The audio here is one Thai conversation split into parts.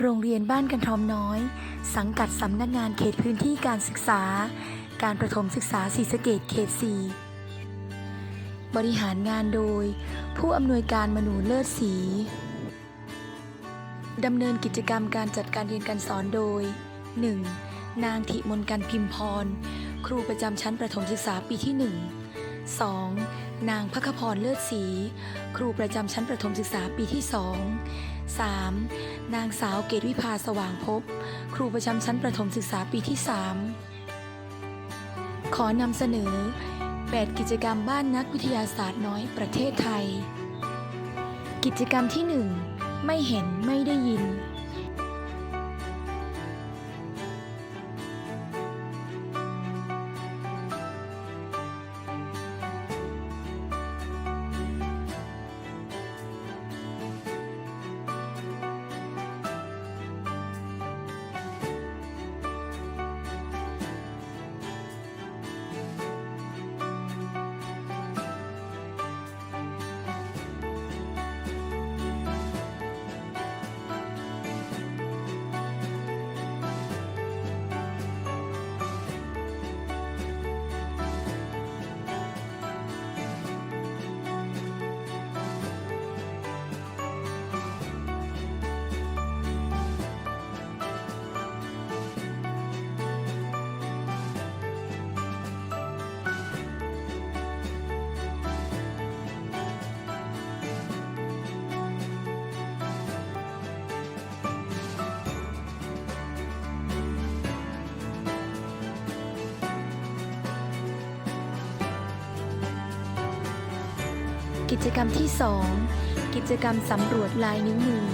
โรงเรียนบ้านกันทอมน้อย สังกัดสำนักงานเขตพื้นที่การศึกษา การประถมศึกษาศรีสะเกดเขต 4 บริหารงานโดย ผู้อำนวยการมนูเลิศศรีดำเนินกิจกรรมการจัดการเรียนการสอนโดย 1. นางธิมนกันพิมพร ครูประจำชั้นประถมศึกษาปีที่ 1 2. นางพักพรเลิศศรีครูประจำชั้นประถมศึกษาปีที่2 3. นางสาวเกตวิภาสว่างภพครูประจำชั้นประถมศึกษาปีที่ 3 ขอนำเสนอ 8 กิจกรรมบ้านนักวิทยาศาสตร์น้อยประเทศไทย กิจกรรมที่ 1 ไม่เห็นไม่ได้ยิน กิจกรรมที่ 2 กิจกรรมสำรวจลายนิ้วมือ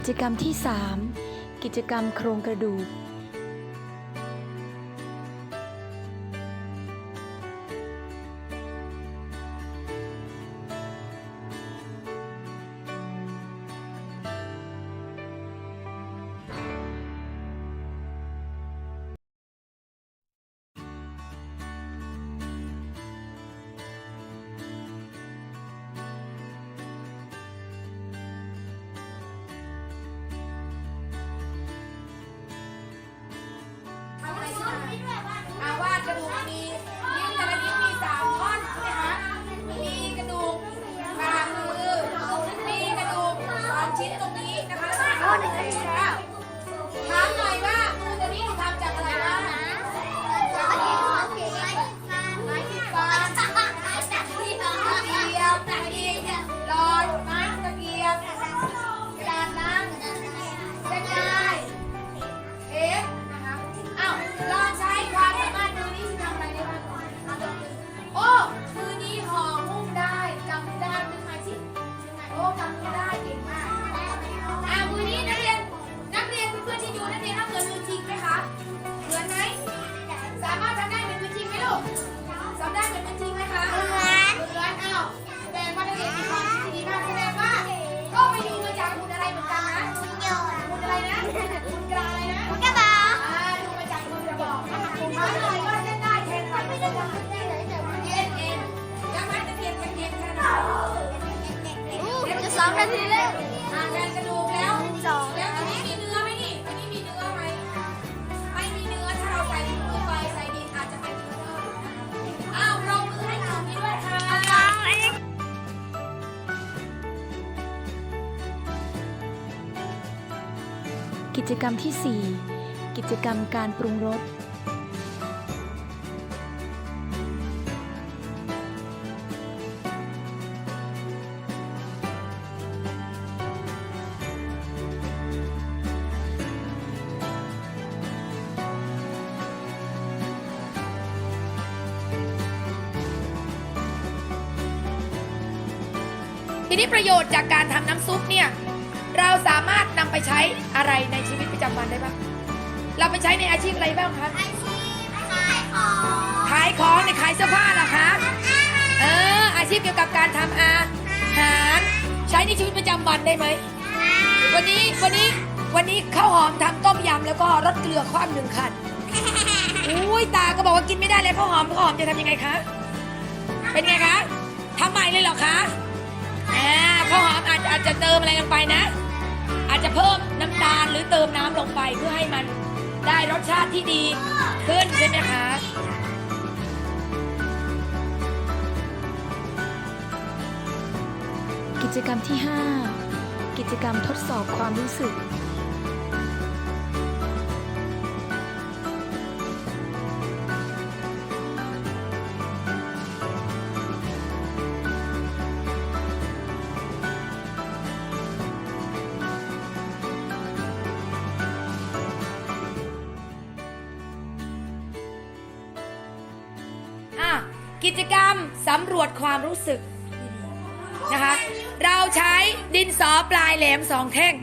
กิจกรรมที่ 3 กิจกรรมโครงกระดูก น กระดูกแล้วอ่าแทนกระดูกแล้วแล้วอันนี้มีเนื้อไหมนี่อันนี้มีเนื้อไหมไม่มีเนื้อถ้าเราใส่ถุงไปใส่ดินอาจจะเป็นเนื้ออ้าวปรบมือให้น้องนี้ด้วยค่ะกิจกรรมที่ 4 กิจกรรมการปรุงรส ทีนี้ประโยชน์จากการทำน้ำซุปเนี่ยเราสามารถนำไปใช้อะไรในชีวิตประจำวันได้บ้างเราไปใช้ในอาชีพอะไรบ้างคะอาชีพขายของขายของในขายเสื้อผ้าเหรอคะเอออาชีพเกี่ยวกับการทำอาหารใช้ในชีวิตประจำวันได้ไหมวันนี้วันนี้วันนี้ข้าวหอมทำต้มยำแล้วก็รสเกลือคว่ำหนึ่งคันอุ้ยตาก็บอกว่ากินไม่ได้แล้วข้าวหอมข้าวหอมจะทำยังไงคะเป็นไงคะทำใหม่เลยเหรอคะ อ่าข้าวหอมอาจอาจจะเติมอะไรลงไปนะ อาจจะเพิ่มน้ำตาลหรือเติมน้ำลงไปเพื่อให้มันได้รสชาติที่ดีขึ้นใช่ไหมคะกิจกรรมที่ 5 กิจกรรมทดสอบความรู้สึก กิจกรรมสำรวจความรู้สึกนะคะ เราใช้ดินสอปลายแหลมสองแท่ง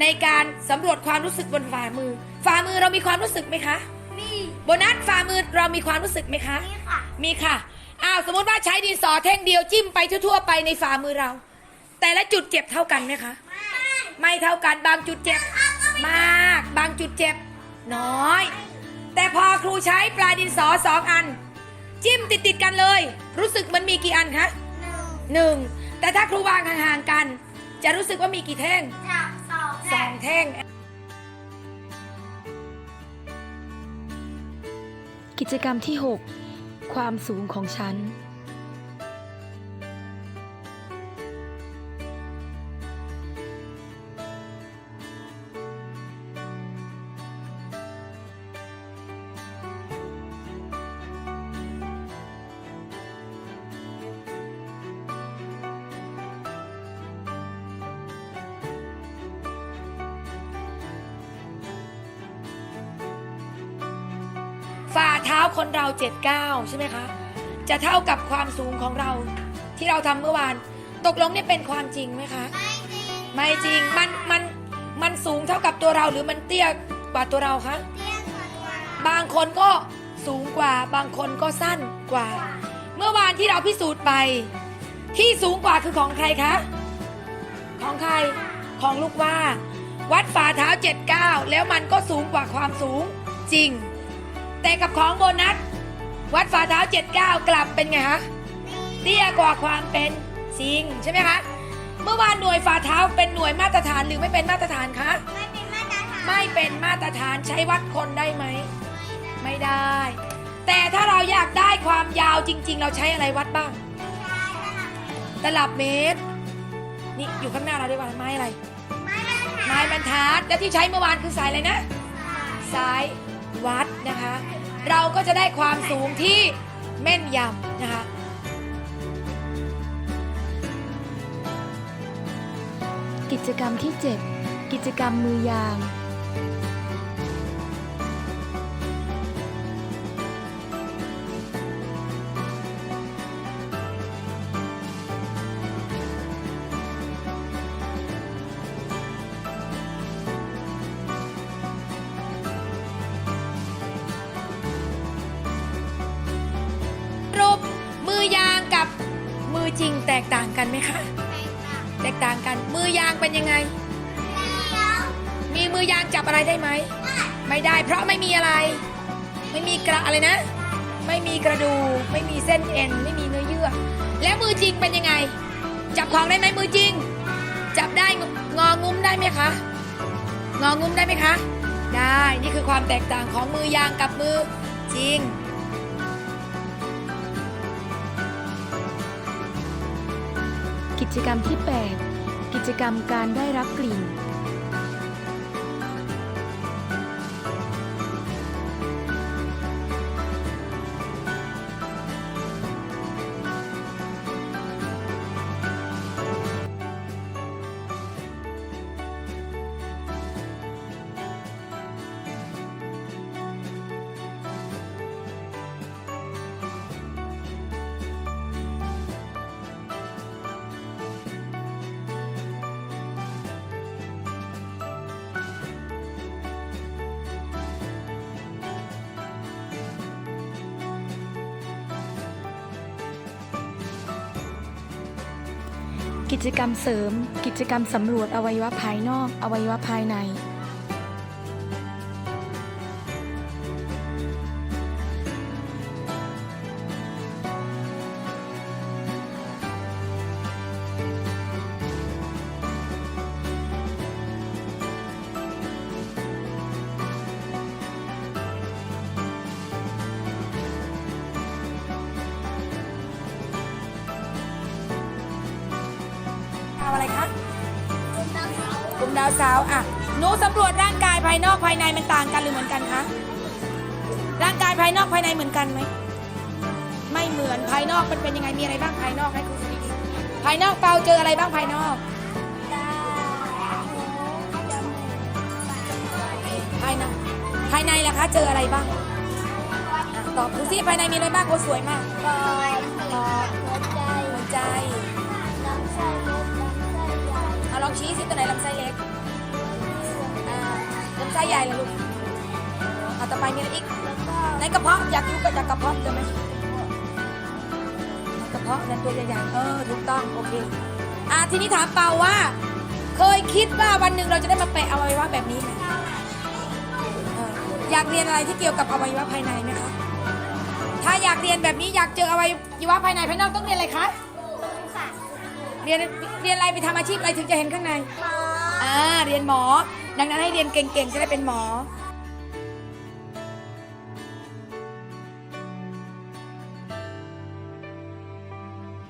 ในการสำรวจความรู้สึกบนฝ่ามือ ฝ่ามือเรามีความรู้สึกไหมคะ มีโบนัสฝ่ามือเรามีความรู้สึกไหมคะนี่ค่ะ มีค่ะอ้าวสมมติว่าใช้ดินสอแท่งเดียวจิ้มไปทั่วๆไปในฝ่ามือเรา แต่ละจุดเจ็บเท่ากันไหมคะ ไม่เท่ากันบางจุดเจ็บมาก บางจุดเจ็บน้อย แต่พอครูใช้ปลายดินสอสองอัน จิ้มติดติดๆกันเลย รู้สึกมันมีกี่อันคะหนึ่งหนึ่งแต่ถ้าครูวางห่างๆกัน จะรู้สึกว่ามีกี่แท่งจับสองสองแท่ง กิจกรรมที่ 6 ความสูงของฉัน เท้าคนเราเจ็ดเก้าใช่ไหมคะ จะเท่ากับความสูงของเราที่เราทำเมื่อวาน ตกลงเนี่ยเป็นความจริงไหมคะไม่จริงไม่จริง มันมันมันสูงเท่ากับตัวเราหรือมันเตี้ยกว่าตัวเราคะเตี้ยกว่าตัวเราบางคนก็สูงกว่า บางคนก็สั้นกว่า เมื่อวานที่เราพิสูจน์ไป ที่สูงกว่าคือของใครคะ ของใครของลูกว่า วัดฝ่าเท้าเจ็ดเก้าแล้วมันก็สูงกว่าความสูงจริง แต่กับของโบนัส วัดฝ่าเท้าเจ็ดเก้ากลับเป็นไงคะเตี้ยกว่าความเป็นจริงใช่ไหมคะเมื่อวานหน่วยฝ่าเท้าเป็นหน่วยมาตรฐานหรือไม่เป็นมาตรฐานคะไม่เป็นมาตรฐานไม่เป็นมาตรฐานใช้วัดคนได้ไหมไม่ได้ แต่ถ้าเราอยากได้ความยาวจริง ๆ เราใช้อะไรวัดบ้างตลับเมตร นี่อยู่ข้างหน้าเราด้วยว่าไม้อะไร ไม้บรรทัดและที่ใช้เมื่อวานคือสายอะไรนะ สายวัด นะคะ เราก็จะได้ความสูงที่แม่นยำนะคะกิจกรรมที่ 7 กิจกรรมมือยาง ตกต่างกันไหมคะ แตกต่างกัน มือยางเป็นยังไง มีมือยางจับอะไรได้ไหม ไม่ได้ เพราะไม่มีอะไร ไม่มีกระอะไรนะ ไม่มีกระดูกไม่มีเส้นเอ็น ไม่มีเนื้อเยื่อ แล้วมือจริงเป็นยังไง จับของได้ไหมมือจริง จับได้งงองุ้มได้ไหมคะ งองุ้มได้ไหมคะ ได้ นี่คือความแตกต่างของมือยางกับมือจริง กิจกรรมที่ 8 กิจกรรมการได้รับกลิ่น กิจกรรมเสริม กิจกรรมสำรวจอวัยวะภายนอก อวัยวะภายใน ลุ่มดาวเสาวอะหนูสำรวจร่างกายภายนอกภายในมันต่างกันหรือเหมือนกันคะร่างกายภายนอกภายในเหมือนกันไหมไม่เหมือนภายนอกมันเป็นยังไงมีอะไรบ้างภายนอกให้ครูดูดีๆภายนอกเปาเจออะไรบ้างภายนอก ภายในภายในล่ะคะเจออะไรบ้างอะตอบดูสิภายในมีอะไรบ้างโอ้สวยมากปอดปอดหัวใจหัวใจ ชี้สิตัวไหนลำไส้เล็กอ่าลำไส้ใหญ่เลยลูกเอาต่อไปมีอะไรอีกในกระเพาะอยากรู้ก็อยากกระเพาะเจอไหมกระเพาะนั่นตัวใหญ่ๆเออถูกต้องโอเคอะทีนี้ถามเปาว่า เคยคิดว่าวันหนึ่งเราจะได้มาแปะอวัยวะแบบนี้ไหมอยากเรียนอะไรที่เกี่ยวกับอวัยวะภายในไหมคะถ้าอยากเรียนแบบนี้อยากเจออวัยวะภายในภายนอกต้องเรียนอะไรคะ เรียนเรียนอะไรไปทำอาชีพอะไรถึงจะเห็นข้างในหมออ่า เรียนหมอ ดังนั้นให้เรียนเก่งๆ จะได้เป็นหมอค